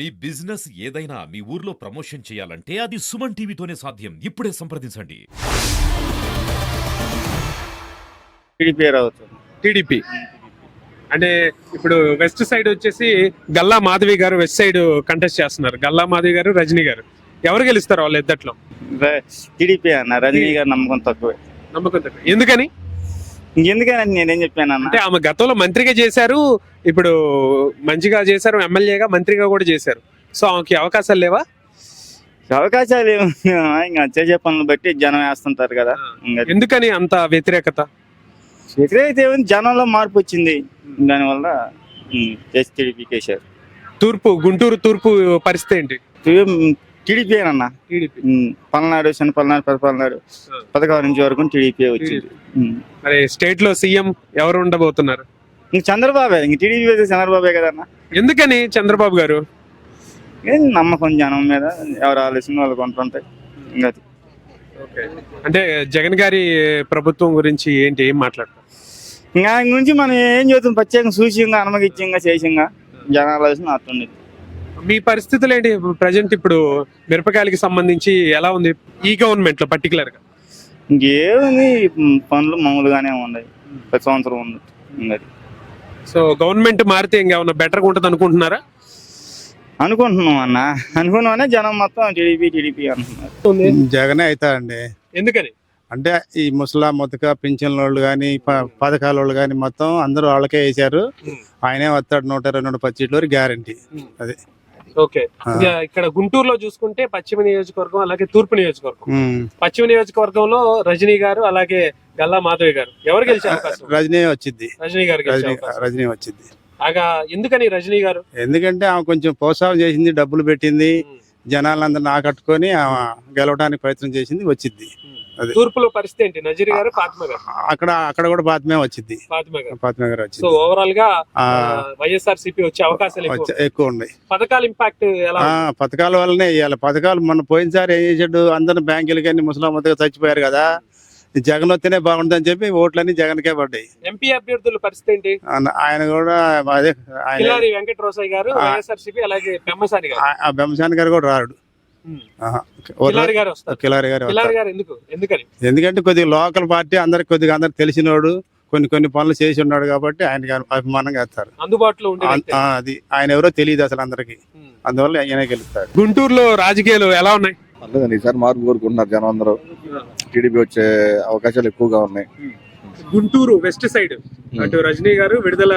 మీ business ఏదైనా మీ ఊర్లో promotion చేయాలంటే అది సుమన్ టీవీతోనే సాధ్యం. ఇప్పుడే సంప్రదించండి. TDP TDP. అంటే ఇప్పుడు వెస్ట్ సైడ్ వచ్చేసి గల్లా మాధవి గారు వెస్ట్ సైడ్ కంటెస్ట్ చేస్తున్నారు. గల్లా మాధవి గారు రజనీ గారు. ఎవరు గెలుస్తారు వాళ్ళ ఇద్దట్లో? టీడీపీ అన్న రజనీ గారి నమ్మకం తక్కువే. నమ్మకం తక్కువ. ఎందుకని? ఇంకెందుకని నేనేం చెప్పాను అంటే ఆమె గతంలో మంత్రిగా చేశారు ఇప్పుడు మంచిగా చేశారు ఎమ్మెల్యేగా మంత్రిగా కూడా చేశారు. సో ఆమెకి అవకాశాలు లేవా? అవకాశాలు? ఇంకా చేసే పనులు బట్టి జనం వేస్తుంటారు కదా. ఎందుకని అంత వ్యతిరేకత? వ్యతిరేకత ఏముంది? జనంలో మార్పు వచ్చింది. దానివల్ల చేసి టీడీపీ కేసారు తూర్పు గుంటూరు తూర్పు పరిస్థితి ఏంటి? టీడీపీ అన్న టీడీపీ. పల్నాడు చిన్న పల్నాడు పెద్ద పల్నాడు పథకాల నుంచి వరకు టీడీపీ వచ్చింది. మరి స్టేట్లో సీఎం ఎవరు ఉండబోతున్నారు? ఇంక చంద్రబాబే ఇంక టీడీపీ అయితే చంద్రబాబే కదన్న ఎందుకని చంద్రబాబు గారు? ఏం నమ్మకం జనం మీద ఎవరు ఆలోచన వాళ్ళు కొంటుంటాయి ఇంకా. అంటే జగన్ గారి ప్రభుత్వం గురించి ఏంటి ఏం మాట్లాడతారు? ఇంకా గురించి మనం ఏం చెబుతాం ప్రత్యేకంగా సూచ్యంగా అనుమగించంగా చేసింగా జనాల ఆలోచన అట్టుంది మీ పరిస్థితులు ఏంటి ప్రజెంట్ ఇప్పుడు మిరపకాయలకి సంబంధించి ఎలా ఉంది ఈ గవర్నమెంట్లో పర్టికులర్గా ఇంకేముంది పనులు మామూలుగానే ఉన్నాయి. ప్రతి సంవత్సరం ఉంది అది. సో గవర్నమెంట్ మారితే ఇంకేమన్నా బెటర్గా ఉంటుంది అనుకుంటున్నారా? అనుకుంటున్నాం అన్న. అనుకున్నామనే జనం మొత్తం టీడీపీ టీడీపీ అంటున్నారు. జగనే అవుతాడండి ఎందుకని? అంటే ఈ ముసలా ముతక పింఛన్ వాళ్ళు కానీ పథకాల వాళ్ళు కానీ మొత్తం అందరూ వాళ్ళకే వేశారు. ఉమ్. ఆయనే వస్తాడు నూట ఇరవై పచ్చీట్లు వరకు గ్యారంటీ. అది. ఓకే. ఇక్కడ గుంటూరులో చూసుకుంటే పశ్చిమ నియోజకవర్గం అలాగే తూర్పు నియోజకవర్గం. పశ్చిమ నియోజకవర్గంలో రజనీ గారు అలాగే గల్లా మాధవి గారు. ఎవరు గెలిచే అవకాశం? ఉంది? రజనీ వచ్చింది రజనీ గారు రజనీ వచ్చింది ఆగా ఎందుకని రజనీ గారు? ఎందుకంటే ఆమె కొంచెం ప్రోత్సాహం చేసింది డబ్బులు పెట్టింది జనాలందరిని ఆకట్టుకొని ఆమె గెలవడానికి ప్రయత్నం చేసింది వచ్చింది. తూర్పులో పరిస్థితి ఏంటి? నజీర్ గారు ఫాతిమ గారు? అక్కడ అక్కడ కూడా ఫాతిమే వచ్చింది ఫాతిమ గారు. ఫాతిమే గారు సో వచ్చింది ఓవరాల్గా వైఎస్ఆర్ సిపి వచ్చే అవకాశాలు ఎక్కువ ఉన్నాయి. పథకాల ఇంపాక్ట్ ఎలా పథకాల వల్లనే ఇవ్వాలి పథకాలు మన పోయినసారి ఏం చేసాడు అందరు బ్యాంకులు కానీ ముసలామతగా చచ్చిపోయారు కదా. జగన్ వస్తేనే బాగుంటుందని చెప్పి ఓట్లన్నీ జగన్కే పడ్డాయి. ఎంపీ అభ్యర్థుల పరిస్థితి ఏంటి? ఆయన- కూడా అదే ఆయన కిలారి వెంకట రోసయ్య గారు ఆ. వైఎస్ఆర్ సిపి అలాగే పెమ్మసాని గారు. బెంసాని గారు కూడా రాడు. కిలారి గారు ఎందుకంటే కొద్దిగా లోకల్ పార్టీ అందరికి కొద్దిగా అందరికి తెలిసినోడు కొన్ని కొన్ని పనులు చేసి ఉన్నాడు కాబట్టి ఆయనకి అభిమానంగా వేస్తారు. అందుబాటులో అది ఆయన ఎవరో తెలియదు అసలు అందరికి. అందువల్ల ఆయనే గెలుస్తాడు గుంటూరులో రాజకీయాలు ఎలా ఉన్నాయి? పర్లేదండి ఈసారి మార్పు కోరుకుంటున్నారు జనం అందరూ టీడీపీ వచ్చే అవకాశాలు ఎక్కువగా ఉన్నాయి. Guntur west side. అటు రజనీ గారు విడుదల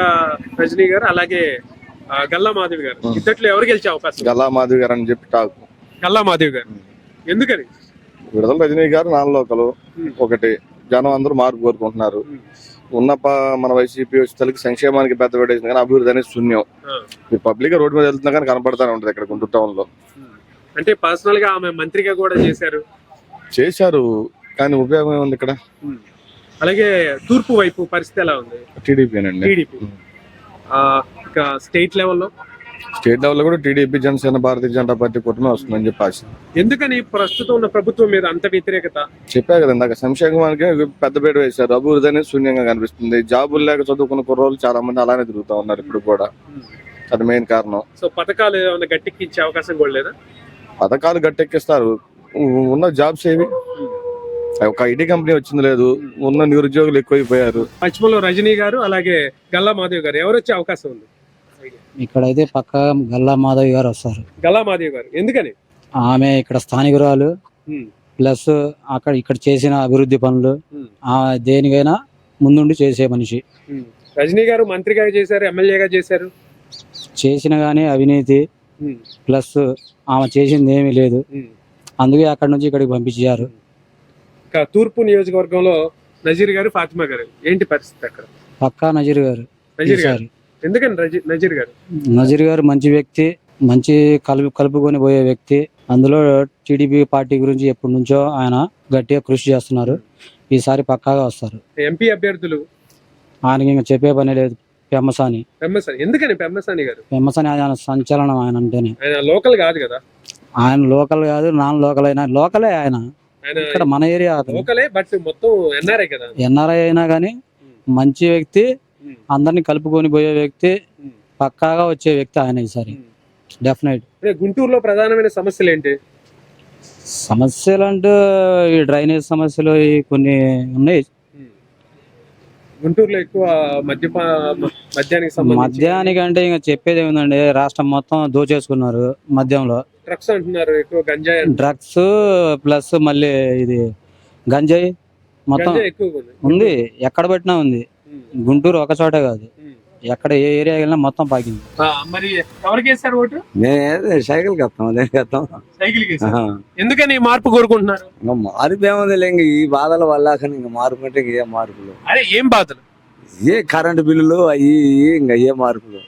రజనీ గారు అలాగే గల్లా మాధవి గారు. ఇద్దట్లో ఎవరు గెలిచే అవకాశం? గల్లా మాధవి గారు అని చెప్పి టాక్. గల్లా మాధవి గారు. ఎందుకని? విడుదల రజనీ గారు ఉమ్. ఒకటి జనం అందరూ మార్పు కోరుకుంటున్నారు. ఉన్న మన వైసీపీ వచ్చేసరికి సంక్షేమానికి పెద్ద పెట్టేసింది కానీ అభివృద్ధి అనేది శూన్యం. మీరు పబ్లిక్గా రోడ్డు మీద వెళ్తున్నా కానీ కనపడతానే ఉంటుంది ఇక్కడ గుంటూరు టౌన్లో. అంటే పర్సనల్గా ఆమె మంత్రిగా కూడా చేశారు. చేశారు కానీ ఉపయోగం ఏముంది ఇక్కడ? అలాగే తూర్పు వైపు పరిస్థితి ఎలా ఉంది? టీడీపీ ఇక స్టేట్ లెవెల్లో స్టేట్ లెవెల్లో కూడా టీడీపీ జనసేన భారతీయ జనతా పార్టీ కూటమి వస్తుందని చెప్పి ఆశ. ఎందుకని ప్రస్తుతం ఉన్న ప్రభుత్వం మీద అంత వ్యతిరేకత? చెప్పా కదా ఇందాక సంక్షేమానికి పెద్ద పేరు వేశారు. అభివృద్ధి అనేది శూన్యంగా కనిపిస్తుంది. జాబులు లేక చదువుకున్న కుర్రోళ్ళు చాలా మంది అలానే తిరుగుతా ఉన్నారు ఇప్పుడు కూడా. అది మెయిన్ కారణం. సో పథకాలు ఏమైనా గట్టెక్కించే అవకాశం కూడా లేదా? పథకాలు గట్టెక్కిస్తారు. ఉన్న జాబ్స్ ఏవి? ఒక ఐటీ కంపెనీ వచ్చింది లేదు. ఉన్న నిరుద్యోగులు ఎక్కువైపోయారు. పశ్చిమలో రజనీ గారు అలాగే గల్లా మాధవ్ గారు. ఎవరు వచ్చే అవకాశం ఉంది? ఇక్కడైతే పక్క గల్లా మాధవి గారు వస్తారు. గల్లా మాధవ్ గారు. ఎందుకని? ఆమె ఇక్కడ స్థానికురాలు. ప్లస్ అక్కడ ఇక్కడ చేసిన అభివృద్ధి పనులు. ఆ దేనికైనా ముందుండి చేసే మనిషి. రజనీ గారు మంత్రిగా చేశారు ఎమ్మెల్యేగా చేశారు? చేసిన గానీ అవినీతి. ప్లస్ ఆమె చేసింది ఏమీ లేదు. అందుకే అక్కడ నుంచి ఇక్కడికి పంపించారు. తూర్పు నియోజకవర్గంలో నజీర్ గారు ఫాతిమా గారు. ఏంటి పరిస్థితి అక్కడ? పక్కా నజీర్ గారు నజీర్ గారు. ఎందుకని నజీర్ గారు? నజీర్ గారు మంచి వ్యక్తి మంచి కలుపు కలుపుకొని పోయే వ్యక్తి. అందులో టీడీపీ పార్టీ గురించి ఎప్పటి నుంచో ఆయన గట్టిగా కృషి చేస్తున్నారు. ఈసారి పక్కాగా వస్తారు. ఎంపీ అభ్యర్థులు? ఆయనకి ఇంకా చెప్పే పని లేదు పెమ్మసాని. పెమ్మసాని. ఎందుకని పెమ్మసాని గారు? పెమ్మసాని ఆయన సంచలనం ఆయన అంటేనే. ఆయన లోకల్ కాదు కదా? ఆయన లోకల్ కాదు నాన్ లోకల్ అయినా లోకలే ఆయన. ఇక్కడ మన ఏరియా అతను. లోకలే బట్ మొత్తం ఎన్ఆర్ఐ కదా? ఎన్ఆర్ఐ అయినా కానీ మంచి వ్యక్తి అందరిని కలుపుకొని పోయే వ్యక్తి పక్కాగా వచ్చే వ్యక్తి ఆయన ఈసారి. డెఫినెట్ గుంటూరులో ప్రధానమైన సమస్యలు ఏంటి? సమస్యలు అంటూ ఈ డ్రైనేజ్ సమస్యలు ఈ కొన్ని ఉన్నాయి. గుంటూరులో ఎక్కువ మద్యపా మద్యానికి మద్యానికి అంటే ఇంకా చెప్పేది ఏముందండి? రాష్ట్రం మొత్తం దోచేసుకున్నారు మద్యంలో. డ్రగ్స్ అంటున్నారు ఎక్కువ గంజాయి. డ్రగ్స్ ప్లస్ మళ్ళీ ఇది గంజాయి మొత్తం ఉంది. ఎక్కడ పెట్టినా ఉంది. గుంటూరు ఒక చోటే కాదు. ఎక్కడ ఏ ఏరియా వెళ్ళినా మొత్తం పాకింది. మరి ఎవరికి వేస్తారు ఓటు? నేను వస్తాం దేనికి వస్తాం సైకిల్ ఎందుకని ఈ మార్పు కోరుకుంటున్నారు? ఇంకా మార్పు ఏముంది ఇంక ఈ బాధల వల్ల కానీ ఇంకా మార్పు అంటే ఇంక ఏ మార్పులు అదే ఏం బాధలు? ఏ కరెంటు బిల్లులు అవి ఇంకా ఏ మార్పులు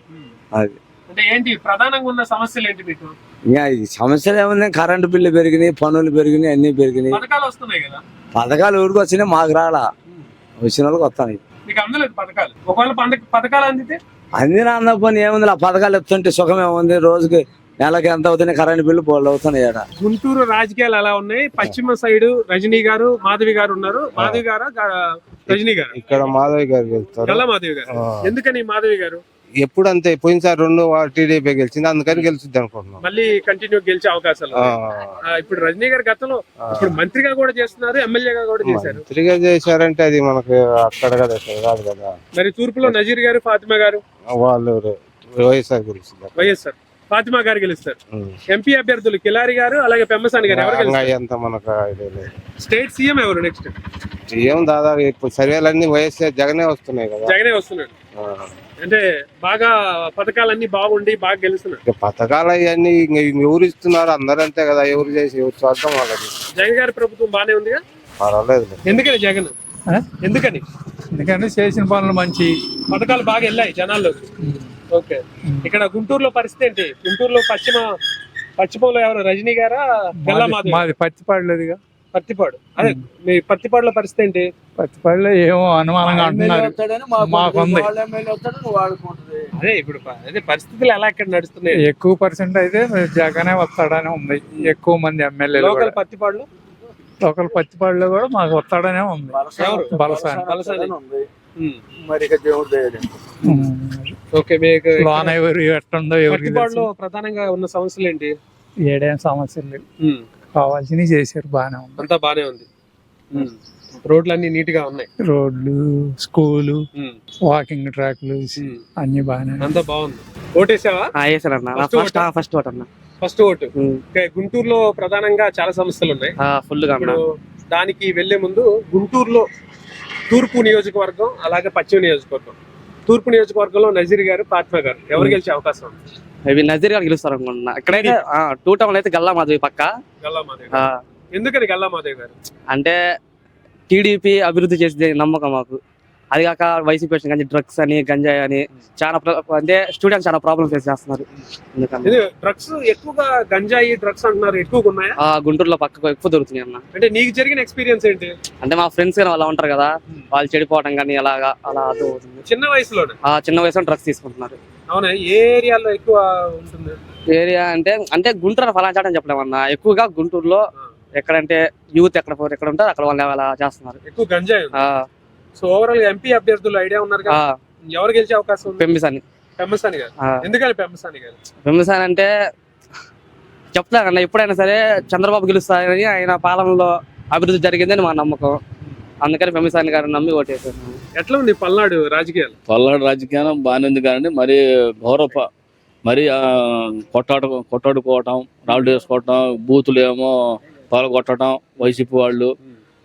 అది. అంటే ఏంటి ప్రధానంగా ఉన్న సమస్యలు ఏంటి మీకు? ఇంకా ఈ సమస్యలు ఏముంది? కరెంటు బిల్లు పెరిగినాయి పనులు పెరిగినాయి అన్ని పెరిగినాయి. పథకాలు వస్తున్నాయి కదా. పథకాలు ఊరికి వచ్చినాయి మాకు రాలా. వచ్చిన వాళ్ళకి వస్తాయి. మీకు అందలేదు పథకాలు. ఒకవేళ పథకాలు అందితే? అన్ని నా పని ఏముంది ఆ పథకాలు ఎత్తుంటే సుఖం ఏముంది రోజుకి నెలకి ఎంత అవుతున్నాయి? కరెంటు బిల్లు పోలు అవుతున్నాయి. గుంటూరు రాజకీయాలు ఎలా ఉన్నాయి. పశ్చిమ సైడ్ రజనీ గారు మాధవి గారు ఉన్నారు. మాధవి గారు? రజనీ గారు? ఇక్కడ మాధవి గారు గల్లా మాధవి గారు. ఎందుకని మాధవి గారు? ఎప్పుడు అంతే పోయినసారి రెండు టీడీపీ గెలిచింది అందుకని గెలుస్తుంది అనుకుంటున్నాం. మళ్ళీ కంటిన్యూ గెలిచే అవకాశాలు ఇప్పుడు రజనీ గారు గతంలో. ఇప్పుడు మంత్రిగా కూడా చేస్తున్నారు ఎమ్మెల్యేగా కూడా చేశారు. మంత్రిగా చేశారంటే అది మనకు అక్కడ కదా ఇక్కడ కాదు కదా. మరి తూర్పులో నజీర్ గారు ఫాతిమా గారు? వాళ్ళు వైఎస్ఆర్ గెలుస్తుంది వైఎస్ఆర్. ఫాతిమా గారు గెలుస్తారు. ఎంపీ అభ్యర్థులు కిలారి గారు అలాగే పెమ్మసాని గారు ఎవరు స్టేట్ సీఎం ఎవరు నెక్స్ట్ ఏం దాదాపు ఇప్పుడు సర్వేలన్నీ వైఎస్ఆర్ జగనే వస్తున్నాయి కదా. జగనే వస్తున్నాడు. అంటే బాగా పథకాలన్నీ బాగుండి బాగా గెలుస్తున్నాడు పథకాలు అవన్నీ ఎవరు ఇస్తున్నారు అందరూ అంతే కదా ఎవరు చేసి ఎవరు స్వార్థం వాళ్ళకి జగన్ గారి ప్రభుత్వం బానే ఉందిగా? పర్వాలేదు. ఎందుకని జగన్? ఎందుకని? ఎందుకంటే చేసిన పనులు మంచి పథకాలు బాగా వెళ్ళాయి జనాల్లో ఓకే. ఇక్కడ గుంటూరులో పరిస్థితి ఏంటి? గుంటూరులో పశ్చిమ పశ్చిమంలో ఎవరు? రజనీ గారా? మాది- మాధవి మాది? పత్తి పడలేదుగా పత్తిపాడు. అదే మీ పత్తిపాడులో పరిస్థితి ఏంటి? పత్తి పడలే ఏమో అనుమానంగా అంటున్నారు. మాకుంది. అదే ఇప్పుడు అదే పరిస్థితులు ఎలా ఇక్కడ నడుస్తున్నాయి? ఎక్కువ పర్సెంట్ అయితే జగనే వస్తాడనే ఉంది. ఎక్కువ మంది ఎమ్మెల్యేలు లోకల్ పత్తిపాడులో? లోకల్ పత్తిపాడులో కూడా మాకు వస్తాడనే ఉంది? బలసాని. మరి ఇక దేవుడు. ఓకే మీకు లోన ఎవరు ఎట్టుందో ఎవరికి పత్తిపాడులో తెలుసు. ప్రధానంగా ఉన్న సమస్యలు ఏంటి ఏడేం సమస్యలు లేవు ఉమ్. కావాల్సినవి చేశారు బాగానే ఉంది అంతా బానే ఉంది ఉమ్. రోడ్లు అన్ని నీట్గా ఉన్నాయి రోడ్లు స్కూలు ఉమ్. వాకింగ్ ట్రాక్లు ఉమ్. అన్ని బాగానే ఉన్నాయి. అంతా బాగుంది ఓటేసావా వేసారన్న First ఫస్ట్? ఫస్ట్ ఓట్ అన్న ఫస్ట్ ఓటు ఓకే, గుంటూరులో ప్రధానంగా చాలా సమస్యలు ఉన్నాయి ఫుల్గా అన్న ఇప్పుడు దానికి వెళ్ళే ముందు గుంటూరులో తూర్పు నియోజకవర్గం అలాగే పశ్చిమ నియోజకవర్గం. తూర్పు నియోజకవర్గంలో నజీర్ గారు ఫాత్మా గారు. ఎవరు గెలిచే అవకాశం ఉంది? ఇవి నజీర్ గారు గెలుస్తారు అనుకుంటున్నా ఇక్కడైతే టూ టౌన్ అయితే గల్లా మాధవి పక్క. గల్లా మాధవ్. ఎందుకని గల్లా మాధవ్ గారు? అంటే టీడీపీ అభివృద్ధి చేసేది నమ్మకం మాకు. అది కాక వైసీపీ వచ్చిన కానీ డ్రగ్స్ అని గంజాయి అని చాలా అంటే స్టూడెంట్స్ చాలా ప్రాబ్లమ్ ఫేస్ చేస్తున్నారు. డ్రగ్స్ ఎక్కువగా గంజాయి డ్రగ్స్ అంటున్నారు ఎక్కువగా ఉన్నాయా? ఆ, గుంటూరులో పక్కకు ఎక్కువ దొరుకుతున్నాయి అన్న. అంటే నీకు జరిగిన ఎక్స్పీరియన్స్ ఏంటి? అంటే మా ఫ్రెండ్స్ కానీ అలా ఉంటారు కదా వాళ్ళు చెడిపోవడం కానీ అలాగా అలా అవుతుంది చిన్న వయసులోనే? ఆ చిన్న వయసులో డ్రగ్స్ తీసుకుంటున్నారు. అవునా? ఏ ఏరియాలో ఎక్కువ ఉంటుంది? ఏరియా అంటే అంటే గుంటూరు ఫలానా చాటని చెప్పలేమన్నా ఎక్కువగా గుంటూరులో ఎక్కడంటే యూత్ ఎక్కడ ఎక్కడ ఉంటారు అక్కడ వాళ్ళు అలా చేస్తున్నారు. ఎక్కువ గంజాయి సో ఓవరాల్ ఎంపీ అభ్యర్థులు ఐడియా ఉన్నారు కదా. ఎవరు గెలిచే అవకాశం ఉంది? పెంబిసాని. పెమ్మసాని గారు. ఎందుకని పెమ్మసాని గారు? పెంబిసాని అంటే చెప్తానన్న ఎప్పుడైనా సరే చంద్రబాబు గెలుస్తారని ఆయన పాలనలో అభివృద్ధి జరిగిందని మా నమ్మకం. అందుకని పెంబిసాని గారిని నమ్మి ఓటేసాను. ఎట్లా ఉంది పల్నాడు రాజకీయాలు? పల్నాడు రాజకీయం బాగానే ఉంది కానీ మరి గౌరవ మరి ఆ, కొట్టాడు కొట్టాడుకోవటం రాళ్ళు వేసుకోవటం బూతులు ఏమో పాల్గొట్టడం వైసీపీ వాళ్ళు.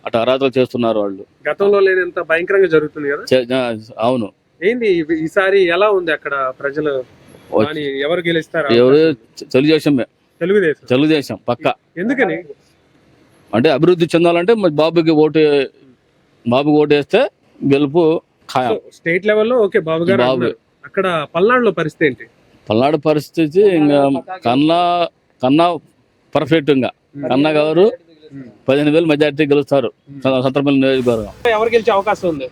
అటు అరాధలు చేస్తున్నారు వాళ్ళు. గతంలో లేనంత భయంకరంగా జరుగుతుంది కదా? చే- అవును. ఏంది ఈ- ఈసారి ఎలా ఉంది అక్కడ ప్రజలు? కానీ ఎవరు గెలుస్తారు? ఎవరు తెలుగుదేశం. తెలుగుదేశం తెలుగుదేశం పక్క. ఎందుకని? అంటే అభివృద్ధి చెందాలంటే మరి బాబుకి ఓటు బాబుకి ఓటు వేస్తే గెలుపు ఖాయం. స్టేట్ లెవెల్లో ఓకే బాబు గారు బాబు. అక్కడ పల్నాడులో పరిస్థితి ఏంటి? పల్నాడు పరిస్థితి ఇంకా కన్నా కన్నా పర్ఫెక్ట్ ఇంకా. కన్నా గారు పదిహేను వేలు మెజార్టీ గెలుస్తారు. సంతర్పల్లి నియోజకవర్గం. ఎవరు గెలిచే అవకాశం ఉంది?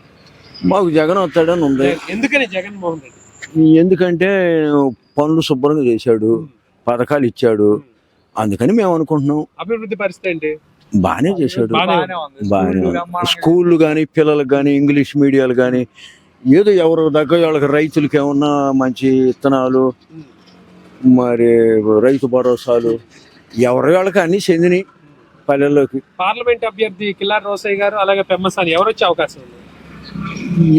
మాకు జగన్ వస్తాడని ఉంది. ఎందుకని జగన్మోహన్ రెడ్డి? ఎందుకంటే పనులు శుభ్రంగా చేశాడు పథకాలు ఇచ్చాడు. అందుకని మేము అనుకుంటున్నాం. అభివృద్ధి పరిస్థితి ఏంటి? బాగానే చేశాడు. బాగానే స్కూళ్ళు కానీ పిల్లలకు కానీ ఇంగ్లీష్ మీడియాలు కానీ ఏదో ఎవరు దగ్గర వాళ్ళకి రైతులకి ఏమన్నా మంచి విత్తనాలు మరి రైతు భరోసాలు ఎవరి వాళ్ళకి అన్ని చెందినాయి పల్లెల్లోకి. పార్లమెంట్ అభ్యర్థి కిల్లార్ రోసయ్య గారు అలాగే పెమ్మసాని ఎవరు వచ్చే అవకాశం ఉంది?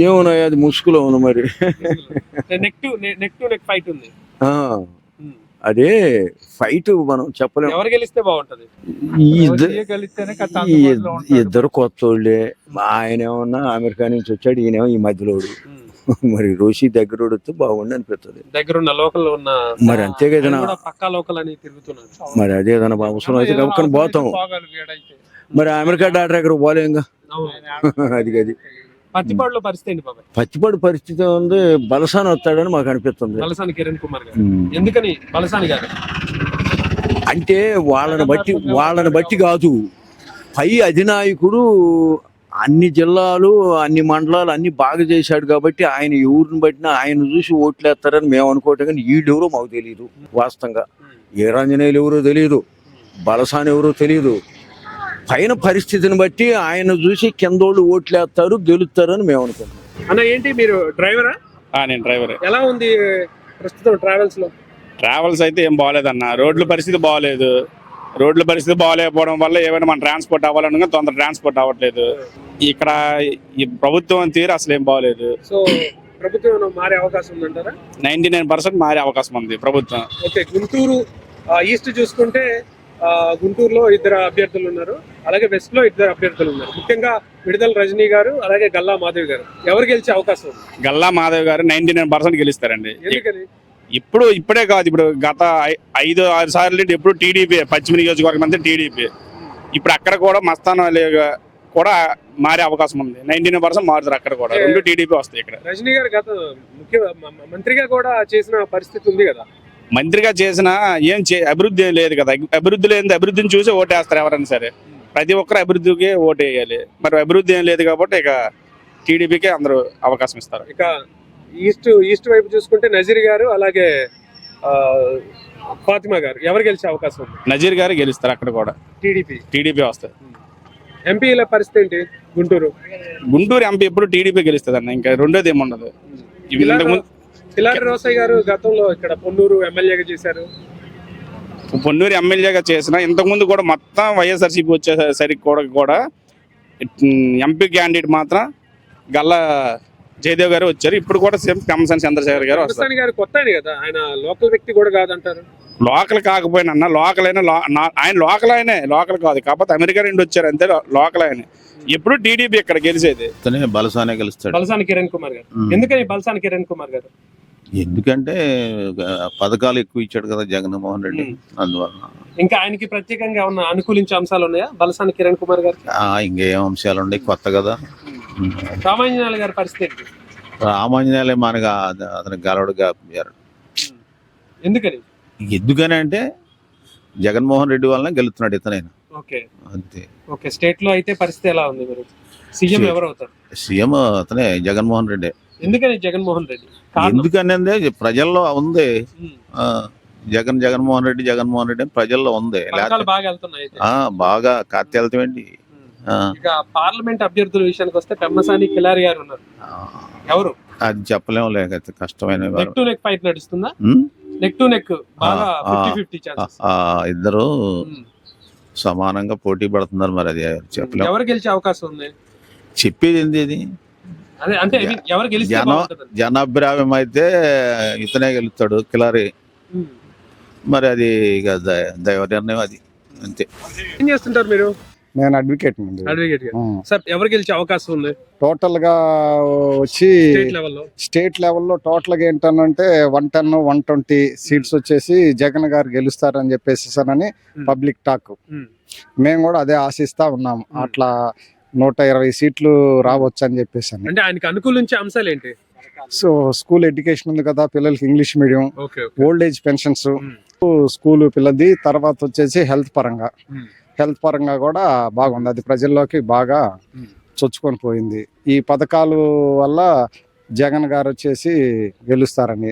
ఏమున్నాయి అది ముసుగులో ఉంది మరి. Neck to neck to neck fight ఉంది. ఆ, అదే ఫైట్ మనం చెప్పలేము ఎవరు గెలిస్తే బాగుంటది. ఇద్దరు కొత్తోళ్ళే. ఆయన ఏమన్నా అమెరికా నుంచి వచ్చాడు ఈయనేమో ఈ మధ్యలోడు. మరి రోషి దగ్గరోడు వస్తే బాగుండి అనిపిస్తుంది దగ్గరున్న లోకల్ ఉన్న మరి అంతే కదా పక్కా లోకల్ అని తిరుగుతున్నారు. మరి అదే ఏదైనా అవసరం అయితే కనుక్కొని పోతాం. మరి అమెరికా డాక్టర్ ఎక్కడ పోలేంగా. అది అది పత్తిపాడులో పరిస్థితి పచ్చిపాడు పరిస్థితి ఉంది. బలసాన్ వస్తాడని మాకు అనిపిస్తుంది. బలసాని కిరణ్ కుమార్ గారు. ఎందుకని బలసాని గారు? అంటే వాళ్ళని బట్టి వాళ్ళని బట్టి కాదు. పై అధినాయకుడు అన్ని జిల్లాలు అన్ని మండలాలు అన్ని బాగా చేశాడు కాబట్టి ఆయన ఎవరిని బట్టినా ఆయన చూసి ఓట్లేస్తారని మేము అనుకోవటం కానీ వీళ్ళు ఎవరో మాకు తెలియదు వాస్తవంగా. ఏ రంజనేయులు ఎవరో తెలియదు బలసాని ఎవరో తెలియదు పైన పరిస్థితిని బట్టి ఆయన చూసి కిందోళ్ళు ఓట్లేస్తారు గెలుస్తారని మేము అనుకుంటున్నాం. అన్న ఏంటి మీరు డ్రైవరా? నేను డ్రైవర్. ఎలా ఉంది ప్రస్తుతం ట్రావెల్స్లో ట్రావెల్స్ అయితే ఏం బాగాలేదన్న. రోడ్ల పరిస్థితి బాగాలేదు. రోడ్ల పరిస్థితి బాగాలేకపోవడం వల్ల ఏమైనా మన ట్రాన్స్పోర్ట్ అవ్వాలన్నా తొందర ట్రాన్స్పోర్ట్ అవ్వట్లేదు. ఇక్కడ ఈ ప్రభుత్వం తీరు అసలు ఏం బాగాలేదు సో ప్రభుత్వం మారే అవకాశం ఉందంటారా? నైన్టీ నైన్ పర్సెంట్ మారే అవకాశం ఉంది ప్రభుత్వం. ఓకే గుంటూరు ఈస్ట్ చూసుకుంటే గుంటూరులో ఇద్దరు అభ్యర్థులు ఉన్నారు. అలాగే వెస్ట్లో ఇద్దరు అభ్యర్థులు ఉన్నారు. ముఖ్యంగా విడుదల రజనీ గారు అలాగే గల్లా మాధవి గారు. ఎవరు గెలిచే అవకాశం ఉంది? గల్లా మాధవ్ గారు నైన్టీ నైన్ పర్సెంట్ గెలుస్తారండి. ఎందుకని? ఇప్పుడు ఇప్పుడే కాదు ఇప్పుడు గత ఐదు ఆరు సార్లు ఎప్పుడు టీడీపీ పశ్చిమ నియోజకవర్గం అంతా టీడీపీ. ఇప్పుడు అక్కడ కూడా మస్తానం కూడా మారే అవకాశం ఉంది. నైన్టీ నైన్ పర్సెంట్ మారుతారు అక్కడ కూడా. రెండు టీడీపీ వస్తాయి ఇక్కడ. రజనీ గారు గత ముఖ్య మంత్రిగా కూడా చేసిన పరిస్థితి ఉంది కదా? మంత్రిగా చేసిన ఏం చే అభివృద్ధి ఏం లేదు కదా. అభివృద్ధి లేని అభివృద్ధిని చూసి ఓటేస్తారు ఎవరైనా సరే. ప్రతి ఒక్కరు అభివృద్ధికి ఓటు వేయాలి మరి అభివృద్ధి ఏం లేదు కాబట్టి ఇక టీడీపీకి అందరూ అవకాశం ఇస్తారు. ఇక ఈస్ట్ ఈస్ట్ వైపు చూసుకుంటే నజీర్ గారు అలాగే ఫాతిమా గారు. ఎవరు గెలిచే అవకాశం ఉంది? నజీర్ గారు గెలుస్తారు అక్కడ కూడా. టీడీపీ. టీడీపీ వస్తుంది ఎంపీల పరిస్థితి ఏంటి? గుంటూరు. గుంటూరు ఎంపీ ఎప్పుడు టీడీపీ గెలుస్తుంది అన్న ఇంకా రెండోది ఏముండదు. కిలారి రోసయ్య గారు గతంలో ఇక్కడ పొన్నూరు ఎమ్మెల్యేగా చేశారు. పొన్నూరు ఎమ్మెల్యేగా చేసిన ఇంతకుముందు కూడా మొత్తం వైఎస్ఆర్సీపీ వచ్చేసరికి కూడా కూడా ఎంపీ క్యాండిడేట్ మాత్రం గల్లా జయదేవ్ గారు వచ్చారు. ఇప్పుడు కూడా సేమ్ కమసన్ చంద్రశేఖర్ గారు వస్తారు. గారు కొత్త ఆయన కదా. ఆయన లోకల్ వ్యక్తి కూడా కాదంటారు. లోకల్ కాకపోయినా అన్న లోకల్ అయినా ఆయన లోకల్ ఆయనే లోకల్ కాదు. కాకపోతే అమెరికా నుండి వచ్చారు అంతే లోకల్ ఆయనే. ఎప్పుడు టీడీపీ ఇక్కడ గెలిచేది? బలసానే గెలుస్తాడు. బలసాని కిరణ్ కుమార్ గారు. ఎందుకని బలసాని కిరణ్ కుమార్ గారు? ఎందుకంటే పథకాలు ఎక్కువ ఇచ్చాడు కదా జగన్మోహన్ రెడ్డి. ఉమ్. అందువలన ఇంకా ఆయనకి ప్రత్యేకంగా ఉన్న అనుకూలించే అంశాలు ఉన్నాయా బలసాని కిరణ్ కుమార్ గారు ఇంకేం అంశాలు ఉన్నాయి? కొత్త కదా. రామాంజనాల గారి పరిస్థితి రామాంజనేయులే మనగా అతను గలవడుగా ఎందుకని? ఎందుకని అంటే జగన్మోహన్ రెడ్డి వలన గెలుస్తున్నాడు ఇతనైనా. ఓకే. అంతే. ఓకే స్టేట్లో అయితే పరిస్థితి ఎలా ఉంది మరి? సీఎం ఎవరు అవుతారు? సీఎం అతనే జగన్మోహన్ రెడ్డి. ఎందుకని జగన్మోహన్ రెడ్డి? కారణం? ఎందుకనేది ప్రజల్లో ఉంది. జగన్ జగన్మోహన్ రెడ్డి జగన్మోహన్ రెడ్డి ప్రజల్లో ఉంది. బాగా కత్తి వెళ్తామండి ఇక పార్లమెంట్ అభ్యర్థుల విషయానికి వస్తే పెమ్మసాని కిలారి గారు ఉన్నారు. ఎవరు? అది చెప్పలేము లేక కష్టమైన. నెక్ టు నెక్ ఫైట్ నడుస్తుందా? నెక్ టు నెక్ బాగా ఫిఫ్టీ ఫిఫ్టీ ఛాన్సెస్ ఇద్దరు సమానంగా పోటీ పడుతున్నారు మరి అది చెప్పలేము ఎవరు గెలిచే అవకాశం ఉంది? చెప్పేది ఏంది ఇది? అదే అంటే ఎవరు జనం జనాభిప్రాయం అయితే ఇతనే గెలుస్తాడు కిలారి. మరి అది ఇక దైవ నిర్ణయం అది అంతే. ఏం చేస్తుంటారు మీరు? నేను అడ్వకేట్ అండి అడ్వకేట్ సార్ ఎవరు గెలిచే అవకాశం ఉంది? టోటల్గా వచ్చి స్టేట్ లెవెల్లో టోటల్గా ఏంటనంటే one ten one twenty seats వచ్చేసి జగన్ గారు గెలుస్తారని చెప్పేసేసానని Hmm. Public talk. మేము. కూడా అదే ఆశిస్తా ఉన్నాం. అట్లా నూట ఇరవై సీట్లు రావచ్చు అని. చెప్పేసి అంటే ఆయనకి అనుకూలించే అంశాలు ఏంటి? సో స్కూల్ ఎడ్యుకేషన్ ఉంది కదా పిల్లలకి English medium old age pensions. School పిల్లది తర్వాత వచ్చేసి హెల్త్ పరంగా. హెల్త్ పరంగా కూడా బాగుంది అది ప్రజల్లోకి బాగా. చొచ్చుకొని పోయింది ఈ పథకాలు వల్ల జగన్ గారు వచ్చేసి గెలుస్తారని